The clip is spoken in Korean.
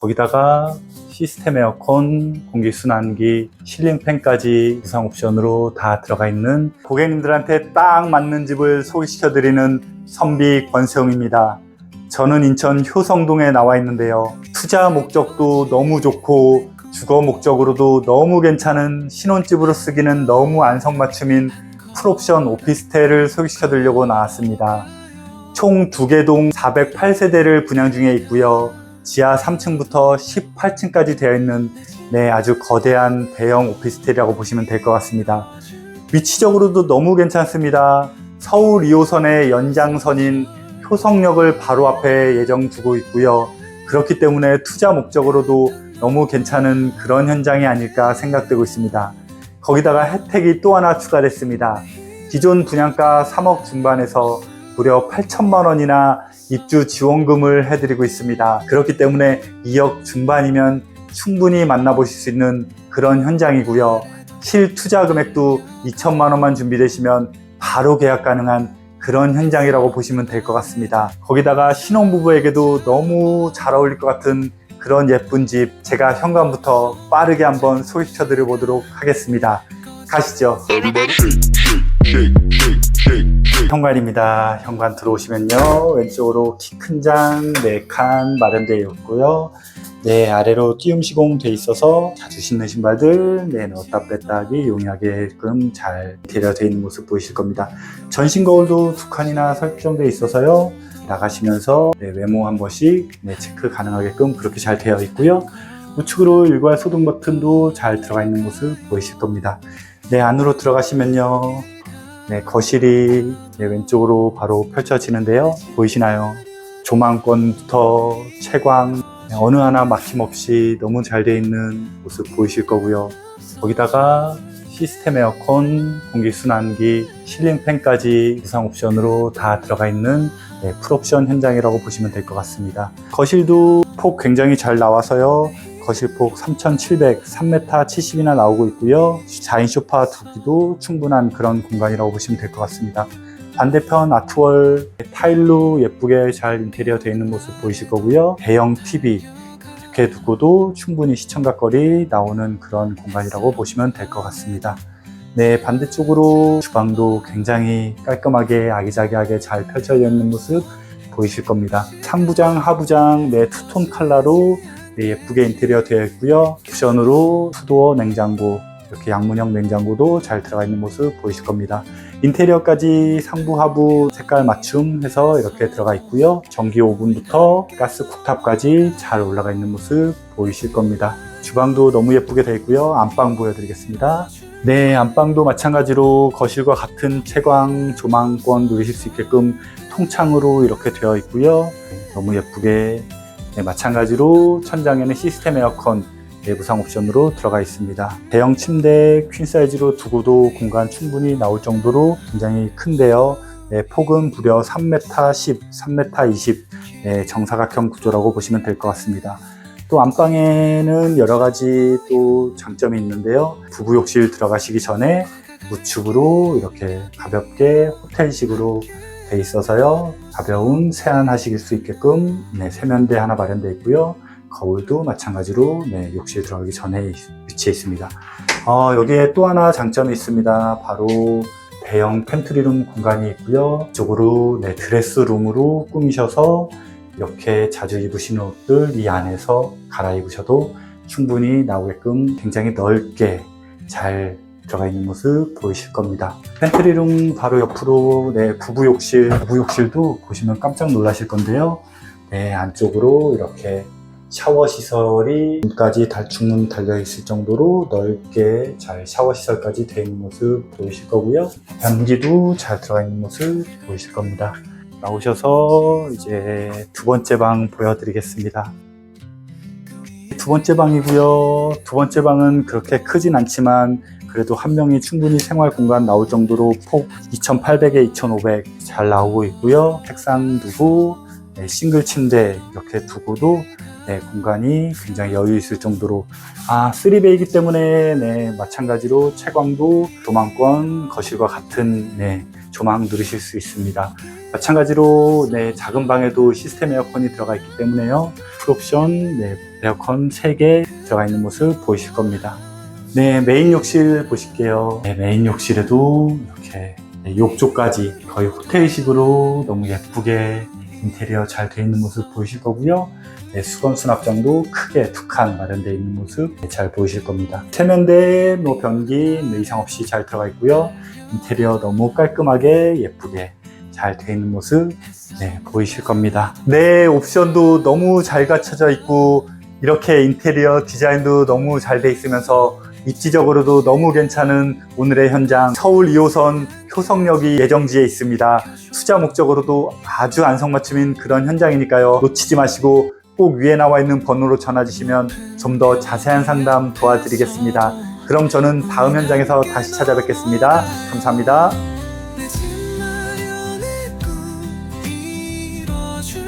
거기다가 시스템 에어컨, 공기순환기, 실링팬까지 무상 옵션으로 다 들어가 있는 고객님들한테 딱 맞는 집을 소개시켜드리는 선비 권세웅입니다. 저는 인천 효성동에 나와 있는데요. 투자 목적도 너무 좋고 주거 목적으로도 너무 괜찮은 신혼집으로 쓰기는 너무 안성맞춤인 풀옵션 오피스텔을 소개시켜드리려고 나왔습니다. 총두개동 408세대를 분양 중에 있고요. 지하 3층부터 18층까지 되어 있는 네, 아주 거대한 대형 오피스텔이라고 보시면 될 것 같습니다. 위치적으로도 너무 괜찮습니다. 서울 2호선의 연장선인 효성역을 바로 앞에 예정 두고 있고요. 그렇기 때문에 투자 목적으로도 너무 괜찮은 그런 현장이 아닐까 생각되고 있습니다. 거기다가 혜택이 또 하나 추가됐습니다. 기존 분양가 3억 중반에서 무려 8천만 원이나 입주 지원금을 해드리고 있습니다. 그렇기 때문에 2억 중반이면 충분히 만나보실 수 있는 그런 현장이고요. 실 투자 금액도 2천만 원만 준비되시면 바로 계약 가능한 그런 현장이라고 보시면 될 것 같습니다. 거기다가 신혼부부에게도 너무 잘 어울릴 것 같은 그런 예쁜 집 제가 현관부터 빠르게 한번 소개시켜 드려 보도록 하겠습니다. 가시죠. 현관입니다. 현관 들어오시면요. 왼쪽으로 키 큰 장 4칸 마련되어 있고요. 네, 아래로 띄움 시공돼 있어서 자주 신는 신발들 네, 넣었다 뺐다 하기 용이하게끔 잘 대려되어 있는 모습 보이실 겁니다. 전신 거울도 두 칸이나 설정되어 있어서요. 나가시면서 네, 외모 한 번씩 네, 체크 가능하게끔 그렇게 잘 되어 있고요. 우측으로 일괄 소등 버튼도 잘 들어가 있는 모습 보이실 겁니다. 네, 안으로 들어가시면요. 네, 거실이 네, 왼쪽으로 바로 펼쳐지는데요. 보이시나요? 조망권부터 채광 네, 어느 하나 막힘없이 너무 잘 되어 있는 모습 보이실 거고요. 거기다가 시스템 에어컨, 공기순환기, 실링팬까지 무상 옵션으로 다 들어가 있는 네, 풀옵션 현장이라고 보시면 될 것 같습니다. 거실도 폭 굉장히 잘 나와서요. 거실폭 3,700, 3m 70이나 나오고 있고요. 4인 소파 두기도 충분한 그런 공간이라고 보시면 될 것 같습니다. 반대편 아트월 타일로 예쁘게 잘 인테리어 되어 있는 모습 보이실 거고요. 대형 TV 이렇게 두고도 충분히 시청각거리 나오는 그런 공간이라고 보시면 될 것 같습니다. 네, 반대쪽으로 주방도 굉장히 깔끔하게 아기자기하게 잘 펼쳐져 있는 모습 보이실 겁니다. 상부장, 하부장, 네, 투톤 컬러로 네, 예쁘게 인테리어 되어 있고요. 옵션으로 수도어 냉장고, 이렇게 양문형 냉장고도 잘 들어가 있는 모습 보이실 겁니다. 인테리어까지 상부, 하부 색깔 맞춤 해서 이렇게 들어가 있고요. 전기 오븐부터 가스 쿡탑까지 잘 올라가 있는 모습 보이실 겁니다. 주방도 너무 예쁘게 되어 있고요. 안방 보여드리겠습니다. 네, 안방도 마찬가지로 거실과 같은 채광 조망권 누리실 수 있게끔 통창으로 이렇게 되어 있고요. 너무 예쁘게 네, 마찬가지로 천장에는 시스템 에어컨 내부상 옵션으로 들어가 있습니다. 대형 침대 퀸 사이즈로 두고도 공간 충분히 나올 정도로 굉장히 큰데요. 네, 폭은 무려 3m 10, 3m 20 네, 정사각형 구조라고 보시면 될 것 같습니다. 또 안방에는 여러 가지 또 장점이 있는데요. 부부 욕실 들어가시기 전에 우측으로 이렇게 가볍게 호텔식으로 돼 있어서요. 가벼운 세안하실 수 있게끔 네, 세면대 하나 마련되어 있고요. 거울도 마찬가지로 네, 욕실 들어가기 전에 위치해 있습니다. 어, 여기에 또 하나 장점이 있습니다. 바로 대형 팬트리룸 공간이 있고요. 이쪽으로 네, 드레스룸으로 꾸미셔서 이렇게 자주 입으시는 옷들 이 안에서 갈아입으셔도 충분히 나오게끔 굉장히 넓게 잘 들어가 있는 모습 보이실 겁니다. 팬트리룸 바로 옆으로 네, 부부 욕실, 부부 욕실도 보시면 깜짝 놀라실 건데요. 네, 안쪽으로 이렇게 샤워 시설이 문까지 달충문 달려 있을 정도로 넓게 잘 샤워 시설까지 되어 있는 모습 보이실 거고요. 변기도 잘 들어가 있는 모습 보이실 겁니다. 나오셔서 이제 두 번째 방 보여드리겠습니다. 두 번째 방이고요. 두 번째 방은 그렇게 크진 않지만 그래도 한 명이 충분히 생활 공간 나올 정도로 폭 2,800에 2,500 잘 나오고 있고요. 책상 두고 네, 싱글 침대 이렇게 두고도 네, 공간이 굉장히 여유 있을 정도로 아 3베이기 때문에 네, 마찬가지로 채광도 조망권 거실과 같은 네, 조망 누르실 수 있습니다. 마찬가지로 네, 작은 방에도 시스템 에어컨이 들어가 있기 때문에요. 풀옵션 네, 에어컨 3개 들어가 있는 모습 보이실 겁니다. 네, 메인 욕실 보실게요. 네, 메인 욕실에도 이렇게 네, 욕조까지 거의 호텔식으로 너무 예쁘게 인테리어 잘돼 있는 모습 보이실 거고요. 네, 수건 수납장도 크게 두 칸 마련되어 있는 모습 네, 잘 보이실 겁니다. 세면대, 뭐 변기 네, 이상 없이 잘 들어가 있고요. 인테리어 너무 깔끔하게 예쁘게 잘돼 있는 모습 네, 보이실 겁니다. 네, 옵션도 너무 잘 갖춰져 있고 이렇게 인테리어 디자인도 너무 잘 돼 있으면서 입지적으로도 너무 괜찮은 오늘의 현장 서울 2호선 효성역이 예정지에 있습니다. 투자 목적으로도 아주 안성맞춤인 그런 현장이니까요. 놓치지 마시고 꼭 위에 나와 있는 번호로 전화 주시면 좀 더 자세한 상담 도와드리겠습니다. 그럼 저는 다음 현장에서 다시 찾아뵙겠습니다. 감사합니다.